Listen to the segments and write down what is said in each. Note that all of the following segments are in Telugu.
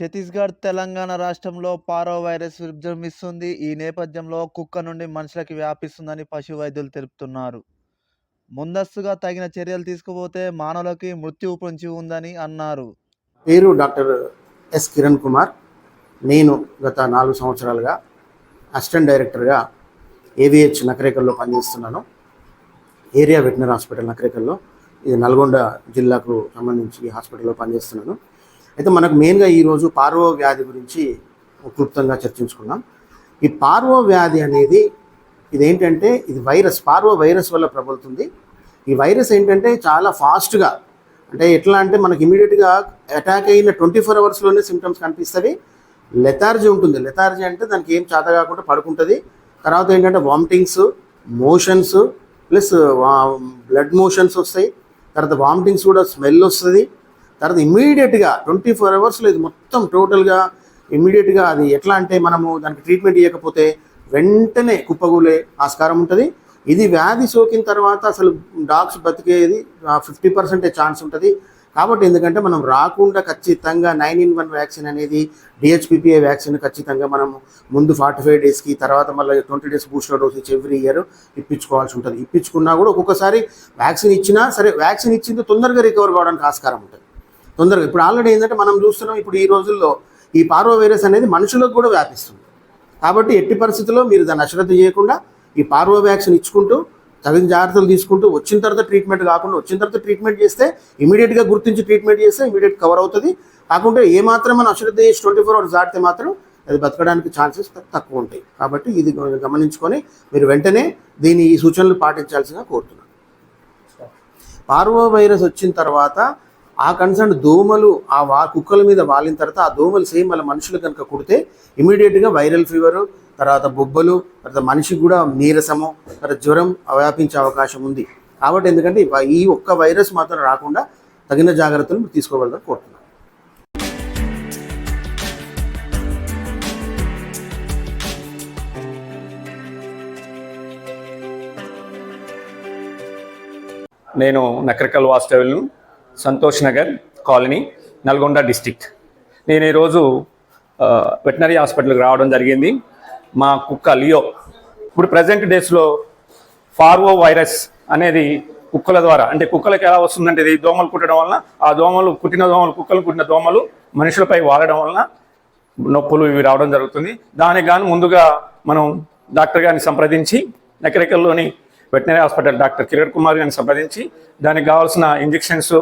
ఛత్తీస్గఢ్ తెలంగాణ రాష్ట్రంలో పారో వైరస్ విజృంభిస్తుంది. ఈ నేపథ్యంలో కుక్క నుండి మనుషులకి వ్యాపిస్తుందని పశు వైద్యులు తెలుపుతున్నారు. ముందస్తుగా తగిన చర్యలు తీసుకుపోతే మానవులకి మృత్యువు పొంచి ఉందని అన్నారు. పేరు డాక్టర్ ఎస్ కిరణ్ కుమార్. నేను గత నాలుగు సంవత్సరాలుగా అసిస్టెంట్ డైరెక్టర్గా ఏవిహెచ్ నకరేకల్లో పనిచేస్తున్నాను. ఏరియా వెటనరీ హాస్పిటల్ నకరేకల్లో. ఇది నల్గొండ జిల్లాకు సంబంధించి హాస్పిటల్లో పనిచేస్తున్నాను. అయితే మనకు మెయిన్గా ఈరోజు పార్వో వ్యాధి గురించి క్లుప్తంగా చర్చించుకున్నాం. ఈ పార్వో వ్యాధి అనేది ఇదేంటంటే ఇది వైరస్ పార్వో వైరస్ వల్ల ప్రబలుతుంది. ఈ వైరస్ ఏంటంటే చాలా ఫాస్ట్గా అంటే ఎట్లా అంటే మనకి ఇమీడియట్గా అటాక్ అయిన ట్వంటీ ఫోర్ అవర్స్లోనే సిమ్టమ్స్ కనిపిస్తుంది లెథార్జీ ఉంటుంది. లెథార్జీ అంటే దానికి ఏం చేత కాకుండా పడుకుంటుంది. తర్వాత ఏంటంటే vomitings motions plus blood motions వస్తాయి. తర్వాత వామిటింగ్స్ కూడా స్మెల్ వస్తుంది. తర్వాత ఇమీడియట్గా ట్వంటీ ఫోర్ అవర్స్లో ఇది మొత్తం టోటల్గా ఇమీడియట్గా అది ఎట్లా అంటే మనము దానికి ట్రీట్మెంట్ ఇవ్వకపోతే వెంటనే కుప్పగూలే ఆస్కారం ఉంటుంది. ఇది వ్యాధి సోకిన తర్వాత అసలు డాగ్స్ బతికేది ఫిఫ్టీ పర్సెంటే ఛాన్స్ ఉంటుంది. కాబట్టి ఎందుకంటే మనం రాకుండా ఖచ్చితంగా నైన్ ఇన్ వన్ వ్యాక్సిన్ అనేది డిహెచ్పిపిఏ వ్యాక్సిన్ ఖచ్చితంగా మనం ముందు ఫార్టీ ఫైవ్ డేస్కి తర్వాత మళ్ళీ ట్వంటీ డేస్ బూస్టర్ డోస్ ఇచ్చి ఎవ్రీ ఇయర్ ఇప్పించుకోవాల్సి ఉంటుంది. ఇప్పించుకున్నా కూడా ఒక్కొక్కసారి వ్యాక్సిన్ ఇచ్చినా సరే వ్యాక్సిన్ ఇచ్చింది తొందరగా రికవర్ కావడానికి ఆస్కారం ఉంటుంది. తొందరగా. ఇప్పుడు ఆల్రెడీ ఏంటంటే మనం చూస్తున్నాం ఇప్పుడు ఈ రోజుల్లో ఈ పారో వైరస్ అనేది మనుషులకు కూడా వ్యాపిస్తుంది. కాబట్టి ఎట్టి పరిస్థితుల్లో మీరు దాన్ని అశ్రద్ధ చేయకుండా ఈ పార్వో వ్యాక్సిన్ ఇచ్చుకుంటూ తగిన జాగ్రత్తలు తీసుకుంటూ వచ్చిన తర్వాత ట్రీట్మెంట్ కాకుండా వచ్చిన తర్వాత ట్రీట్మెంట్ చేస్తే ఇమీడియట్గా గుర్తించి ట్రీట్మెంట్ చేస్తే ఇమీడియట్ కవర్ అవుతుంది. కాకుంటే ఏ మాత్రం మనం అశ్రద్ధ చేసి ట్వంటీ ఫోర్ అవర్స్ దాటితే మాత్రం అది బతకడానికి ఛాన్సెస్ తక్కువ ఉంటాయి. కాబట్టి ఇది గమనించుకొని మీరు వెంటనే దీని ఈ సూచనలు పాటించాల్సిందిగా కోరుతున్నాను. పార్వో వైరస్ వచ్చిన తర్వాత ఆ కన్సర్న్ దోమలు ఆ వా కుక్కల మీద వాలిన తర్వాత ఆ దోమలు సేమ్ వాళ్ళ మనుషులు కనుక కుడితే ఇమీడియట్గా వైరల్ ఫీవరు తర్వాత బొబ్బలు తర్వాత మనిషికి కూడా నీరసము తర్వాత జ్వరం వ్యాపించే అవకాశం ఉంది. కాబట్టి ఎందుకంటే ఈ ఒక్క వైరస్ మాత్రం రాకుండా తగిన జాగ్రత్తలు మీరు కోరుతున్నాను. నేను నకరికల్ వాస్తవ్యులను సంతోష్ నగర్ కాలనీ నల్గొండ డిస్టిక్ నేను ఈరోజు వెటనరీ హాస్పిటల్కి రావడం జరిగింది. మా కుక్క లియో ఇప్పుడు ప్రజెంట్ డేస్లో ఫార్వో వైరస్ అనేది కుక్కల ద్వారా అంటే కుక్కలకి ఎలా వస్తుందంటే ఇది దోమలు కుట్టడం వలన ఆ దోమలు కుట్టిన దోమలు కుక్కలు కుట్టిన దోమలు మనుషులపై వాడడం వలన నొప్పులు ఇవి రావడం జరుగుతుంది. దానికి గాను ముందుగా మనం డాక్టర్ గారిని సంప్రదించి నకరికల్లోని veterinary hospital doctor Kiran Kumar గారిని సంప్రదించి దానికి కావాల్సిన ఇంజెక్షన్స్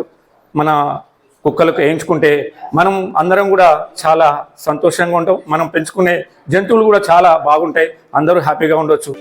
మన కుక్కలకు వేయించుకుంటే మనం అందరం కూడా చాలా సంతోషంగా ఉంటాం. మనం పెంచుకునే జంతువులు కూడా చాలా బాగుంటాయి. అందరూ హ్యాపీగా ఉండొచ్చు.